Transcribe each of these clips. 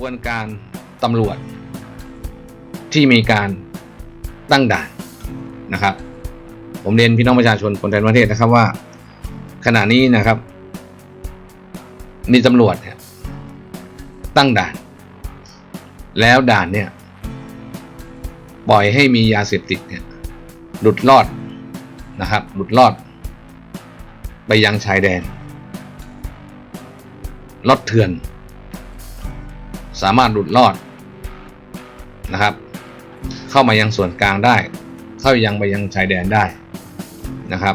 บวนการตำรวจ ที่มีการตั้งด่านนะครับ ผมเรียนพี่น้องประชาชนคนไทยประเทศนะครับว่า ขณะนี้นะครับ มีตำรวจตั้งด่าน แล้วด่านเนี่ย ปล่อยให้มียาเสพติดเนี่ยหลุดลอดนะครับ หลุดลอด ไปยังชายแดนรถเถื่อน สามารถหลุดลอดนะครับ เข้ามายังส่วนกลางได้ เข้ายังไปยังชายแดนได้นะครับ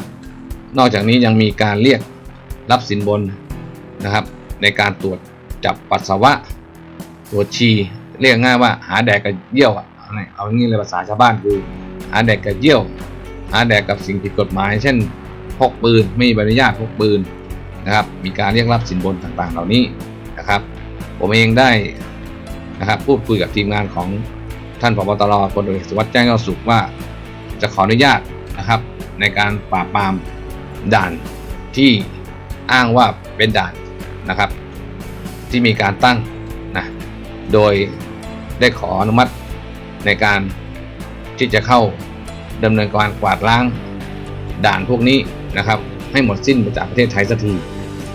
นอกจากนี้ยังมีการเรียกรับสินบนนะครับ ในการตรวจจับปัสสาวะตรวจชีเรียกง่ายว่าหาแดกกับเยี่ยวอะเอางเอาอย่างนี้เลยภาษาชาวบ้านคือ หาแดกกับเยี่ยว หาแดกกับสิ่งผิดกฎหมาย เช่นพกปืนไม่มีใบอนุญาตพกปืนนะครับ มีการเรียกรับสินบนต่างๆ เหล่านี้นะครับ ผมเองได้ นะครับพูดคุยกับทีมงานของท่านผบตรพลเอกสุวัสดิ์แจ้งยอดสุขว่า จะขออนุญาตนะครับ ในการปราบปรามด่านที่อ้างว่าเป็นด่านนะครับ ที่มีการตั้งนะโดยได้ขออนุมัติในการที่จะเข้าดำเนินการกวาดล้างด่านพวกนี้นะครับ ให้หมดสิ้นไปจากประเทศไทยสักที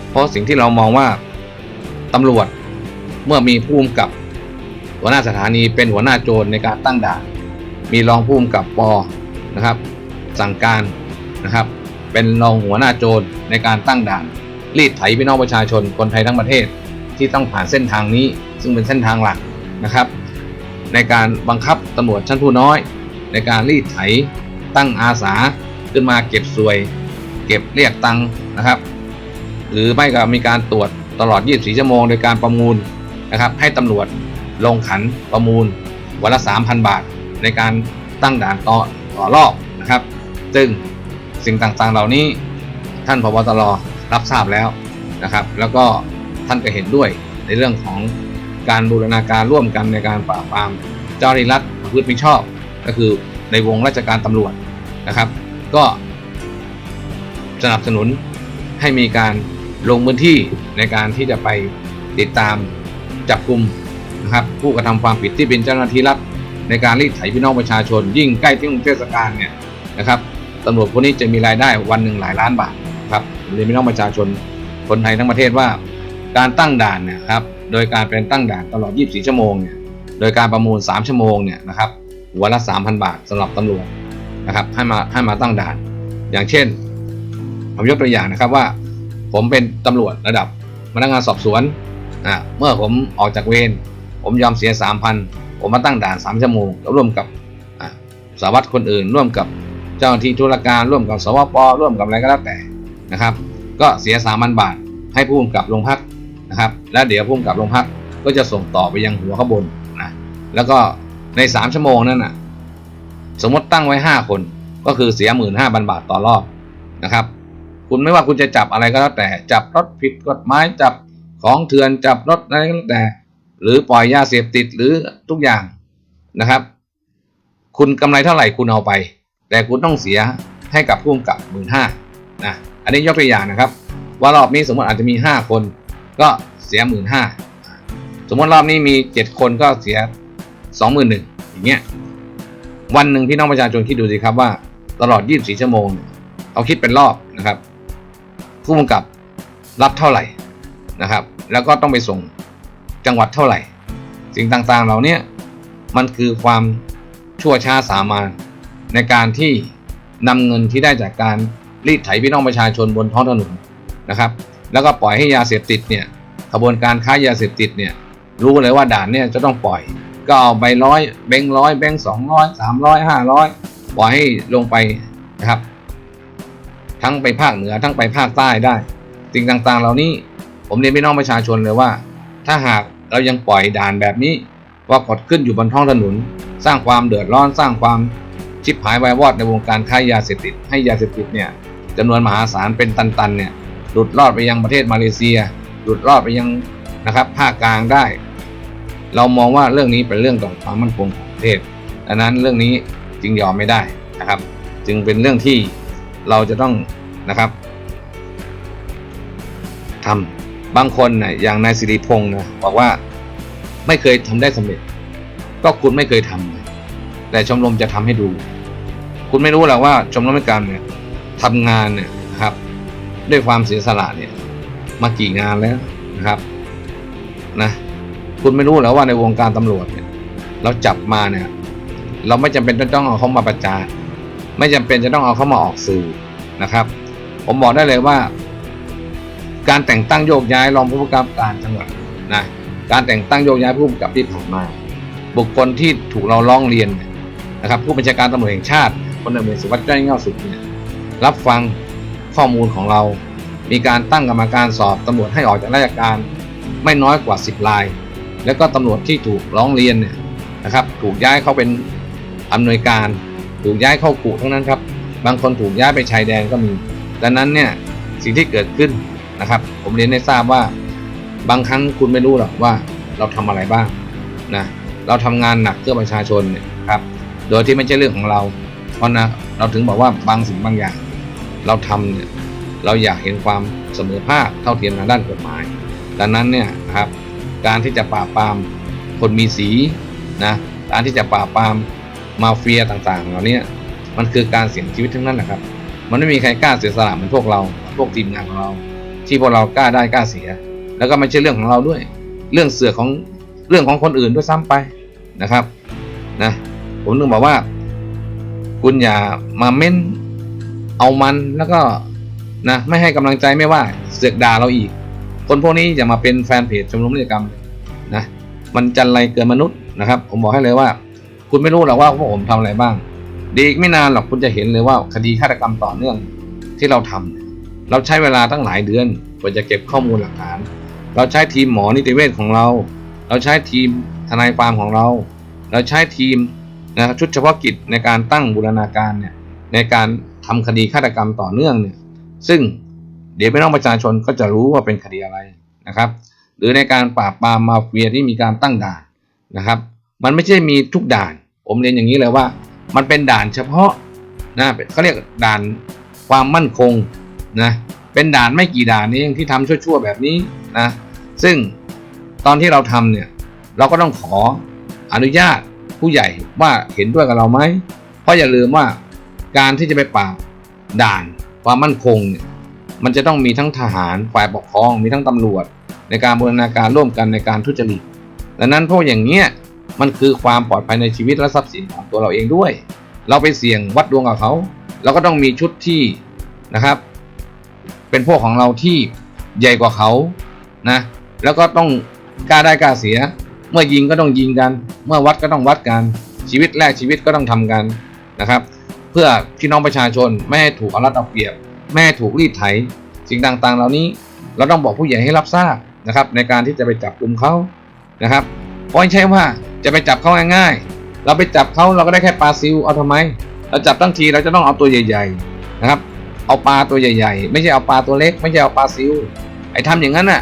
เพราะสิ่งที่เรามองว่าตำรวจเมื่อมีผู้กำกับ หัวหน้าสถานีเป็นหัวหน้าโจรในการตั้งด่าน มีรองผู้กำกับปอนะครับ สั่งการนะครับ เป็นรองหัวหน้าโจรในการตั้งด่าน รีดไถพี่น้องประชาชนคนไทยทั้งประเทศที่ต้องผ่านเส้นทางนี้ ซึ่งเป็นเส้นทางหลักนะครับ ในการบังคับตำรวจชั้นผู้น้อย ในการรีดไถตั้งอาสาขึ้นมาเก็บสวย เก็บเรียกตังนะครับ หรือไม่ก็มีการตรวจตลอด 24 ชั่วโมง โดยการประมูลนะครับ ให้ตำรวจ ลงขันประมูลวันละ 3,000 บาท ในการตั้งด่านต่อต่อรอบนะครับซึ่งสิ่งต่างๆเหล่านี้ท่านพบตรรับทราบแล้วนะครับ แล้วก็ท่านก็เห็นด้วยในเรื่องของการบูรณาการร่วมกันในการปราบปรามเจ้าหน้าที่รัฐประพฤติมิชอบ ก็คือในวงราชการตำรวจนะครับ ก็สนับสนุนให้มีการลงพื้นที่ในการที่จะไปติดตามจับกลุ่ม นะครับผู้กระทำความผิดที่เป็นเจ้าหน้าที่รัฐในการรีดไถพี่น้องประชาชน ยิ่งใกล้ที่เทศกาลเนี่ยนะครับตำรวจพวกนี้จะมีรายได้วันหนึ่งหลายล้านบาทครับเรียนพี่น้องประชาชนคนไทยทั้งประเทศว่า การตั้งด่านเนี่ยครับโดยการเป็นตั้งด่านตลอด 24 ชั่วโมงเนี่ยโดยการประมูล 3 ชั่วโมงเนี่ยนะครับหัวละ 3,000 บาทสำหรับตำรวจนะครับให้มาให้มาตั้งด่าน อย่างเช่นผมยกตัวอย่างนะครับว่า ผมเป็นตำรวจระดับพนักงานสอบสวนอ่าเมื่อผมออกจากเวร ผมยอมเสีย3,000ผมมาตั้งด่าน3ชั่วโมงแล้วร่วมกับสารวัตรคนอื่น ร่วมกับเจ้าหน้าที่ธุรการร่วมกับสวปร่วมกับอะไรก็แล้วแต่นะครับ ก็เสีย3,000บาท ให้ผู้กำกับโรงพักนะครับ แล้วเดี๋ยวผู้กำกับโรงพักก็จะส่งต่อไปยังหัวขบวนนะแล้วก็ใน3ชั่วโมงนั้นน่ะสมมติตั้งไว้5คนก็คือเสีย15,000บาทต่อรอบนะครับ คุณไม่ว่าคุณจะจับอะไรก็แล้วแต่จับรถผิดกฎหมายจับของเถื่อนจับรถอะไรก็แล้วแต่ หรือปล่อยยาเสพติดหรือทุกอย่างนะครับ คุณกำไรเท่าไหร่คุณเอาไป แต่คุณต้องเสียให้กับผู้กำกับหมื่นห้านะอันนี้ยกตัวอย่างนะครับ ว่ารอบนี้สมมติอาจจะมีห้าคน ก็เสียหมื่นห้าสมมติรอบนี้มีเจ็ดคนก็เสียสองหมื่นหนึ่งอย่างเงี้ยวันหนึ่งพี่น้องประชาชนคิดดูสิครับว่าตลอด 24 ชั่วโมงเนี่ยเอาคิดเป็นรอบนะครับ ผู้กำกับรับเท่าไหร่นะครับ แล้วก็ต้องไปส่ง จังหวัดเท่าไหร่ สิ่งต่างๆเหล่านี้มันคือความชั่วช้าสามาญในการที่นำเงินที่ได้จากการรีดไถพี่น้องประชาชนบนท้องถนนนะครับ แล้วก็ปล่อยให้ยาเสพติดเนี่ยขบวนการค้ายาเสพติดเนี่ยรู้เลยว่าด่านเนี่ยจะต้องปล่อย ก็เอาใบร้อยแบงค์ร้อยแบงค์สองร้อยสามร้อยห้าร้อยปล่อยให้ลงไปนะครับ ทั้งไปภาคเหนือทั้งไปภาคใต้ได้ สิ่งต่างๆ เหล่านี้ผมเรียนพี่น้องประชาชนเลยว่า ถ้าหากเรายังปล่อยด่านแบบนี้ว่ากดขึ้นอยู่บนท้องถนน สร้างความเดือดร้อนสร้างความชิบหายวายวอดในวงการค้ายาเสพติด ให้ยาเสพติดเนี่ยจำนวนมหาศาลเป็นตันๆเนี่ยหลุดรอดไปยังประเทศมาเลเซีย หลุดรอดไปยังนะครับภาคกลางได้ เรามองว่าเรื่องนี้เป็นเรื่องต่อความมั่นคงของประเทศดังนั้นเรื่องนี้จึงยอมไม่ได้นะครับ จึงเป็นเรื่องที่เราจะต้องนะครับทำ บางคนนะอย่างนายสิริพงศ์นะบอกว่าไม่เคยทำได้สำเร็จ ก็คุณไม่เคยทำแต่ชมรมจะทำให้ดู คุณไม่รู้หรอกว่าชมรมไม่การเนี่ยทำงานเนี่ยครับ ด้วยความเสียสละเนี่ยมากี่งานแล้วนะครับนะคุณไม่รู้แล้วว่าในวงการตำรวจเนี่ยเราจับมาเนี่ย เราไม่จำเป็นต้องเอาเขามาประจานไม่จำเป็นจะต้องเอาเขามาออกสื่อนะครับ ผมบอกได้เลยว่า การแต่งตั้งโยกย้ายรองผู้กำกับการจังหวัดนะการแต่งตั้งโยกย้ายผู้กำกับที่ผ่านมา บุคคลที่ถูกเราร้องเรียนนะครับ ผู้บัญชาการตำรวจแห่งชาติพลตำรวจสุวัสดิ์แจ้งเงาสุขเนี่ยรับฟังข้อมูลของเรา มีการตั้งกรรมการสอบตำรวจให้ออกจากราชการไม่น้อยกว่า 10 ราย แล้วก็ตำรวจที่ถูกร้องเรียนเนี่ยนะครับ ถูกย้ายเข้าเป็นอำนวยการ ถูกย้ายเข้ากุทั้งนั้นครับ บางคนถูกย้ายไปชายแดนก็มี ดังนั้นเนี่ยสิ่งที่เกิดขึ้น นะครับ ผมเรียนให้ทราบว่าบางครั้งคุณไม่รู้หรอกว่าเราทำอะไรบ้างนะเราทำงานหนักเพื่อประชาชนเนี่ยครับ โดยที่ไม่ใช่เรื่องของเรา เพราะนะเราถึงบอกว่าบางสิ่งบางอย่าง เราทำเนี่ยเราอยากเห็นความเสมอภาคเท่าเทียมทางด้านกฎหมาย ดังนั้นเนี่ยครับการที่จะปราบปรามคนมีสีนะการที่จะปราบปรามมาเฟียต่างๆ เหล่านี้มันคือการเสี่ยงชีวิตทั้งนั้นแหละครับ มันไม่มีใครกล้าเสียสละเหมือนพวกเรา พวกทีมงานของเรา ที่พวกเรากล้าได้กล้าเสีย แล้วก็ไม่ใช่เรื่องของเราด้วย เรื่องเสือของเรื่องของคนอื่นด้วยซ้ำไปนะครับนะผมนึกบอกว่า คุณอย่ามาเม้นเอามันแล้วก็นะไม่ให้กำลังใจไม่ว่าเสือกด่าเราอีก คนพวกนี้อย่ามาเป็นแฟนเพจชมรมนิติกรรมนะมันจันไรเกินมนุษย์นะครับ ผมบอกให้เลยว่า คุณไม่รู้หรอกว่าพวกผมทำอะไรบ้าง ดีอีกไม่นานหรอกคุณจะเห็นเลยว่าคดีฆาตกรรมต่อเนื่องที่เราทำ เราใช้เวลาตั้งหลายเดือนกว่าจะเก็บข้อมูลหลักฐาน เราใช้ทีมหมอนิติเวชของเรา เราใช้ทีมทนายความของเรา เราใช้ทีมนะชุดเฉพาะกิจในการตั้งบูรณาการเนี่ยในการทำคดีฆาตกรรมต่อเนื่องเนี่ยซึ่งเดี๋ยวพี่น้องประชาชนก็จะรู้ว่าเป็นคดีอะไรนะครับ หรือในการปราบปรามมาเฟียที่มีการตั้งด่านนะครับ มันไม่ใช่มีทุกด่าน ผมเรียนอย่างนี้เลยว่า มันเป็นด่านเฉพาะนะเขาเรียกด่านความมั่นคง นะเป็นด่านไม่กี่ด่านนี้เองที่ทำชั่วๆแบบนี้นะซึ่งตอนที่เราทำเนี่ยเราก็ต้องขออนุญาตผู้ใหญ่ว่าเห็นด้วยกับเราไหมเพราะอย่าลืมว่าการที่จะไปปราบด่านความมั่นคงเนี่ยมันจะต้องมีทั้งทหารฝ่ายปกครองมีทั้งตำรวจ ในการบูรณาการร่วมกันในการทุจริตดังนั้นพวกอย่างเนี้ยมันคือความปลอดภัยในชีวิตและทรัพย์สินของตัวเราเองด้วย เราไปเสี่ยงวัดดวงกับเขา เราก็ต้องมีชุดที่นะครับ เป็นพวกของเราที่ใหญ่กว่าเขานะ แล้วก็ต้องกล้าได้กล้าเสีย เมื่อยิงก็ต้องยิงกัน เมื่อวัดก็ต้องวัดกัน ชีวิตแรกชีวิตก็ต้องทำกันนะครับ เพื่อพี่น้องประชาชนไม่ให้ถูกเอารัดเอาเปรียบ ไม่ให้ถูกรีดไถ สิ่งต่างๆ เหล่านี้เราต้องบอกผู้ใหญ่ให้รับทราบนะครับ ในการที่จะไปจับกลุ่มเขานะครับเพราะไม่ใช่ว่าจะไปจับเขาง่ายๆ เราไปจับเขาเราก็ได้แค่ปลาซิวเอาทำไม เราจับตั้งทีเราจะต้องเอาตัวใหญ่ ๆ นะครับ เอาปลาตัวใหญ่ๆ ไม่ใช่เอาปลาตัวเล็ก ไม่ใช่เอาปลาซิวไอ้ทำอย่างนั้นน่ะ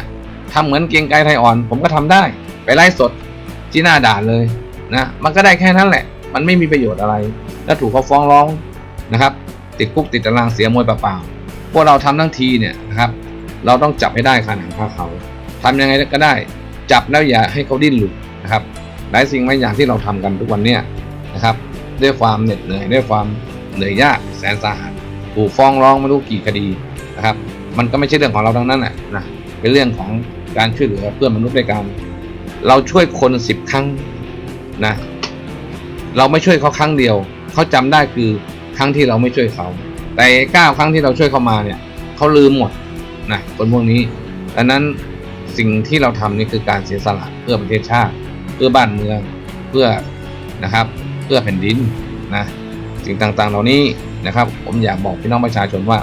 ทำเหมือนเกียงไกไทยอ่อน ผมก็ทำได้ ไปไล่สดที่หน้าด่านเลยนะมันก็ได้แค่นั้นแหละ มันไม่มีประโยชน์อะไร แล้วถูกเขาฟ้องร้องนะครับ ติดคุกติดตารางเสียมวยเปล่าๆพวกเราทำทั้งทีเนี่ยนะครับเราต้องจับให้ได้คาหนังคาเขาทำยังไงก็ได้ จับแล้วอย่าให้เขาดิ้นหลุดนะครับหลายสิ่งหลายอย่างที่เราทำกันทุกวันเนี้ยนะครับ ด้วยความเหน็ดเหนื่อยด้วยความเหนื่อยยากแสนสาหัส ถูกฟ้องร้องไม่รู้กี่คดีนะครับ มันก็ไม่ใช่เรื่องของเราทั้งนั้นแหละนะเป็นเรื่องของการช่วยเหลือเพื่อนมนุษย์ด้วยกันเราช่วยคนสิบครั้งนะเราไม่ช่วยเขาครั้งเดียว เขาจำได้คือครั้งที่เราไม่ช่วยเขา แต่เก้าครั้งที่เราช่วยเขามาเนี่ยเขาลืมหมดนะคนพวกนี้ดังนั้นสิ่งที่เราทำนี่คือการเสียสละเพื่อประเทศชาติ เพื่อบ้านเมืองเพื่อนะครับ เพื่อแผ่นดินนะสิ่งต่างๆ เหล่านี้ นะครับ ผมอยากบอกพี่น้องประชาชนว่า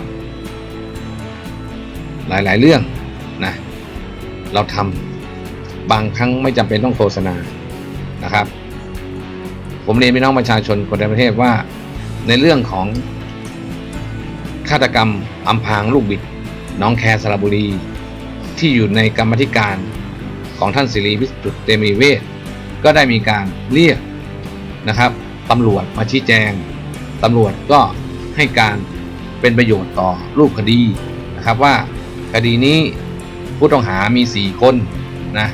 หลาย ๆ เรื่องนะเราทำบางครั้งไม่จำเป็นต้องโฆษณานะครับ ผมเรียนพี่น้องประชาชนคนในประเทศว่าในเรื่องของฆาตกรรมอำพรางลูกบิด น้องแคสระบุรี ที่อยู่ในกรรมธิการของท่านสิริวิสุทธิ์เตมีเวทก็ได้มีการเรียกนะครับตำรวจมาชี้แจงตำรวจก็ ให้การเป็นประโยชน์ต่อรูปคดีนะครับว่าคดีนี้ผู้ต้องหามี 4 คนนะ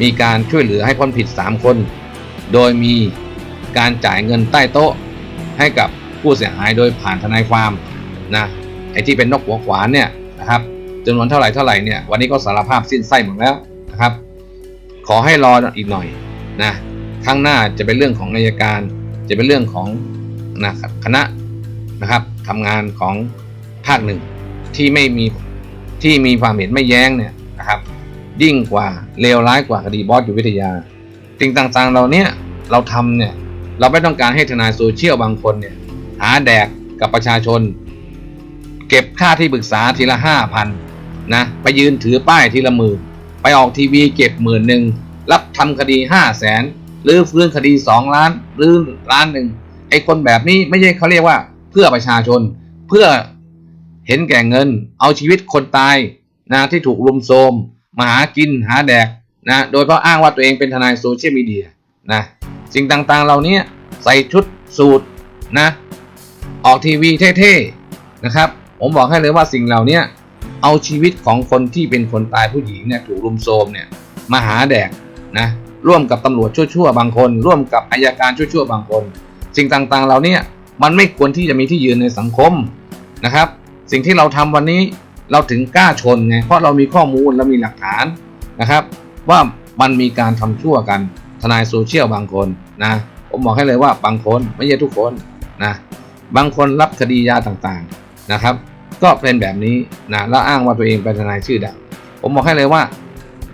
มีการช่วยเหลือให้พ้นผิด 3 คน โดยมีการจ่ายเงินใต้โต๊ะให้กับผู้เสียหายโดยผ่านทนายความนะไอ้ที่เป็นนกหัวขวานเนี่ยนะครับจำนวนเท่าไหร่เท่าไหร่เนี่ยวันนี้ก็สารภาพสิ้นไส้หมดแล้วนะครับ ขอให้รออีกหน่อยนะข้างหน้าจะเป็นเรื่องของอายการ จะเป็นเรื่องของนะคณะ นะครับทำงานของภาคหนึ่งที่ไม่มีที่มีความเห็นไม่แย้งเนี่ยนะครับ ยิ่งกว่าเลวร้ายกว่าคดีบอสอยู่วิทยาสิ่งต่างๆเราเนี่ยเราทำเนี่ยเราไม่ต้องการให้ทนายโซเชียลบางคนเนี่ยหาแดกกับประชาชน เก็บค่าที่ปรึกษาทีละห้าพันนะไปยืนถือป้ายทีละหมื่นไปออกทีวีเก็บหมื่นหนึ่งรับทำคดีห้าแสนหรือฟื้นคดีสองล้านหรือล้านหนึ่งไอ้คนแบบนี้ไม่ใช่เขาเรียกว่า เพื่อประชาชน เพื่อเห็นแก่เงิน เอาชีวิตคนตายนะที่ถูกลุมโทรมมาหากินหาแดกนะโดยเพราะอ้างว่าตัวเองเป็นทนายโซเชียลมีเดียนะสิ่งต่างๆเหล่านี้ใส่ชุดสูทนะออกทีวีเท่ๆนะครับ ผมบอกให้เลยว่าสิ่งเหล่านี้เอาชีวิตของคนที่เป็นคนตายผู้หญิงเนี่ยถูกลุมโทรมเนี่ยมาหาแดกนะร่วมกับตำรวจชั่วๆบางคน ร่วมกับอายการชั่วๆบางคน สิ่งต่างๆเหล่านี้ มันไม่ควรที่จะมีที่ยืนในสังคมนะครับ สิ่งที่เราทำวันนี้เราถึงกล้าชนไงเพราะเรามีข้อมูลเรามีหลักฐานนะครับ ว่ามันมีการทำชั่วกันทนายโซเชียลบางคนนะผมบอกให้เลยว่าบางคนไม่ใช่ทุกคนนะบางคนรับคดียาต่างๆนะครับ ก็เป็นแบบนี้นะแล้วอ้างว่าตัวเองเป็นทนายชื่อดังผมบอกให้เลยว่า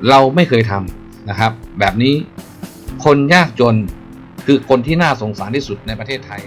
เราไม่เคยทำนะครับ แบบนี้คนยากจนคือคนที่น่าสงสารที่สุดในประเทศไทย